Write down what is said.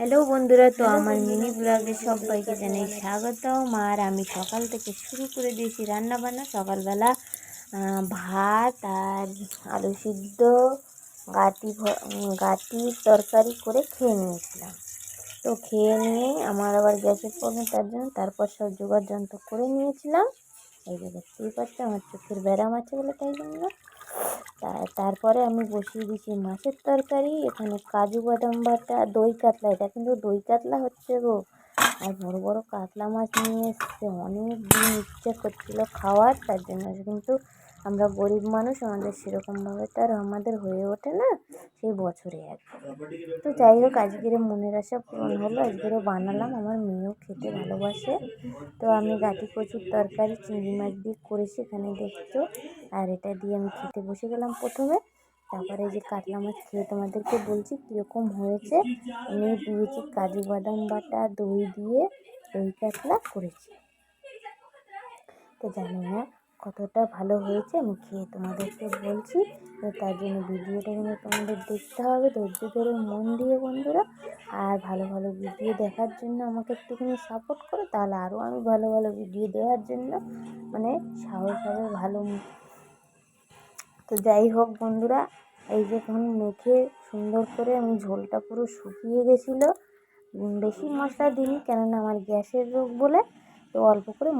Hello বন্ধুরা, তো আমার মিনি ব্লগে সবাইকে জানাই স্বাগতম। আর আমি সকাল থেকে শুরু করে দিয়েছি রান্না বান্না সকালবেলা ভাত আর আলু সিদ্ধ, গাটি গাটির তরকারি করে খেয়ে নিয়েছিলাম। তো খেয়ে নিয়ে আমার আবার গ্যাসের প্রবলেম তার জন্য তারপর সব জোগাড় যন্ত্র করে নিয়েছিলাম। এই যে দেখতেই পাচ্ছ, আমার চোখের ব্যারাম আছে বলে তাই জন্য। তারপরে আমি বসিয়ে দিয়েছি মাছের তরকারি, এখানে কাজু বাদাম বাটা, দই কাতলা। এটা কিন্তু দই কাতলা হচ্ছে গো। আর বড় বড় কাতলা মাছ নিয়ে এসছে। অনেক দিন ইচ্ছে করছিল খাওয়ার, তার জন্য কিন্তু আমরা গরিব মানুষ, আমাদের সেরকমভাবে তো আর আমাদের হয়ে ওঠে না সেই বছরে আর কি। তো যাই হোক, আজকের মনের আশা পূরণ হলো আজকেরও বানালাম, আমার মেয়েও খেতে ভালোবাসে। তো আমি গাটি কচুর তরকারি, চিংড়ি মাছ দিয়ে করেছি এখানে দেখছ, আর এটা দিয়ে আমি খেতে বসে গেলাম প্রথমে। তারপরে যে কাতলা মাছ খেয়ে তোমাদেরকে বলছি কীরকম হয়েছে। আমি দিয়েছি কাজু বাদাম বাটা, দই দিয়ে দই কাতলা করেছি। তো জানি না কতটা ভালো হয়েছে আমি খেয়ে তোমাদেরকে বলছি। তো তার জন্য ভিডিওটা কিন্তু তোমাদের দেখতে হবে, ধৈর্য ধরে মন দিয়ে বন্ধুরা। আর ভালো ভালো ভিডিও দেখার জন্য আমাকে একটুখানি সাপোর্ট করো, তাহলে আরও আমি ভালো ভালো ভিডিও দেওয়ার জন্য মানে সাহস হবে ভালো। তো যাই হোক বন্ধুরা, এই যে এখন মেখে সুন্দর করে আমি ঝোলটা পুরো শুকিয়ে গেছিল। বেশি মশলা দিইনি, কেননা আমার গ্যাসের রোগ বলে। তো অল্প করে